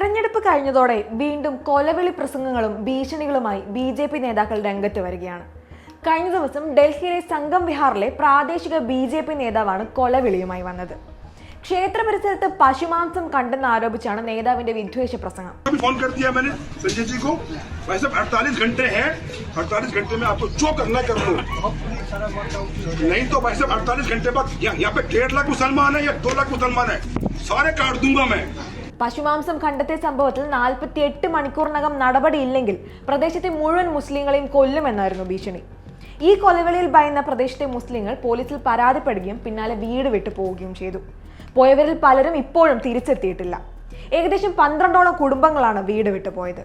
തെരഞ്ഞെടുപ്പ് കഴിഞ്ഞതോടെ വീണ്ടും കൊലവിളി പ്രസംഗങ്ങളും ഭീഷണികളുമായി ബി ജെ പി നേതാക്കൾ രംഗത്ത് വരികയാണ് കഴിഞ്ഞ ദിവസം ഡൽഹിയിലെ സംഗം വിഹാറിലെ പ്രാദേശിക ബി ജെ പി നേതാവാണ് കൊലവിളിയുമായി വന്നത് ക്ഷേത്ര പരിസരത്ത് പശുമാംസം കണ്ടെന്ന് ആരോപിച്ചാണ് നേതാവിന്റെ വിദ്വേഷ പ്രസംഗം अभी फोन कर दिया मैंने संजय जी को भाई साहब अड़तालीस घंटे हैं अड़तालीस घंटे में आपको जो करना है कर लो नहीं तो भाई साहब अड़तालीस घंटे बाद यहाँ यहाँ पे डेढ़ लाख मुसलमान है या दो लाख मुसलमान है सारे काट दूंगा मैं പശുമാംസം കണ്ടെത്തിയ സംഭവത്തിൽ നാൽപ്പത്തി എട്ട് മണിക്കൂറിനകം നടപടിയില്ലെങ്കിൽ പ്രദേശത്തെ മുഴുവൻ മുസ്ലിങ്ങളെയും കൊല്ലുമെന്നായിരുന്നു ഭീഷണി. ഈ കൊലവിളിയിൽ ഭയന്ന പ്രദേശത്തെ മുസ്ലിങ്ങൾ പോലീസിൽ പരാതിപ്പെടുകയും പിന്നാലെ വീട് വിട്ടു പോവുകയും ചെയ്തു. പോയവരിൽ പലരും ഇപ്പോഴും തിരിച്ചെത്തിയിട്ടില്ല. ഏകദേശം പന്ത്രണ്ടോളം കുടുംബങ്ങളാണ് വീട് വിട്ടു പോയത്.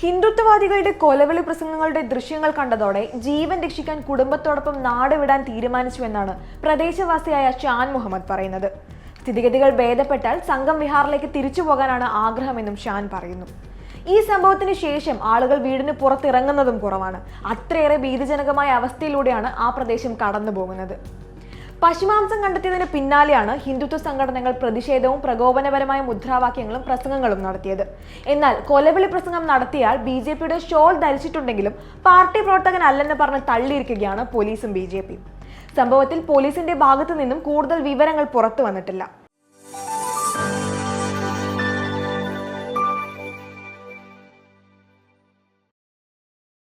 ഹിന്ദുത്വവാദികളുടെ കൊലവിളി പ്രസംഗങ്ങളുടെ ദൃശ്യങ്ങൾ കണ്ടതോടെ ജീവൻ രക്ഷിക്കാൻ കുടുംബത്തോടൊപ്പം നാട് വിടാൻ തീരുമാനിച്ചുവെന്നാണ് പ്രദേശവാസിയായ ഷാൻ മുഹമ്മദ് പറയുന്നത്. സ്ഥിതിഗതികൾ ഭേദപ്പെട്ടാൽ സംഘം വിഹാറിലേക്ക് തിരിച്ചു പോകാനാണ് ആഗ്രഹമെന്നും ഷാൻ പറയുന്നു. ഈ സംഭവത്തിന് ശേഷം ആളുകൾ വീടിന് പുറത്തിറങ്ങുന്നതും കുറവാണ്. അത്രയേറെ ഭീതിജനകമായ അവസ്ഥയിലൂടെയാണ് ആ പ്രദേശം കടന്നു പോകുന്നത് പശുമാംസം കണ്ടെത്തിയതിന് പിന്നാലെയാണ് ഹിന്ദുത്വ സംഘടനകൾ പ്രതിഷേധവും പ്രകോപനപരമായ മുദ്രാവാക്യങ്ങളും പ്രസംഗങ്ങളും നടത്തിയത്. എന്നാൽ കൊലവിളി പ്രസംഗം നടത്തിയാൽ ബി ജെ പിയുടെ ഷോൾ ധരിച്ചിട്ടുണ്ടെങ്കിലും പാർട്ടി പ്രവർത്തകനല്ലെന്ന് പറഞ്ഞ് തള്ളിയിരിക്കുകയാണ് പോലീസും ബി സംഭവത്തിൽ പോലീസിന്റെ ഭാഗത്തു നിന്നും കൂടുതൽ വിവരങ്ങൾ പുറത്തു വന്നിട്ടില്ല.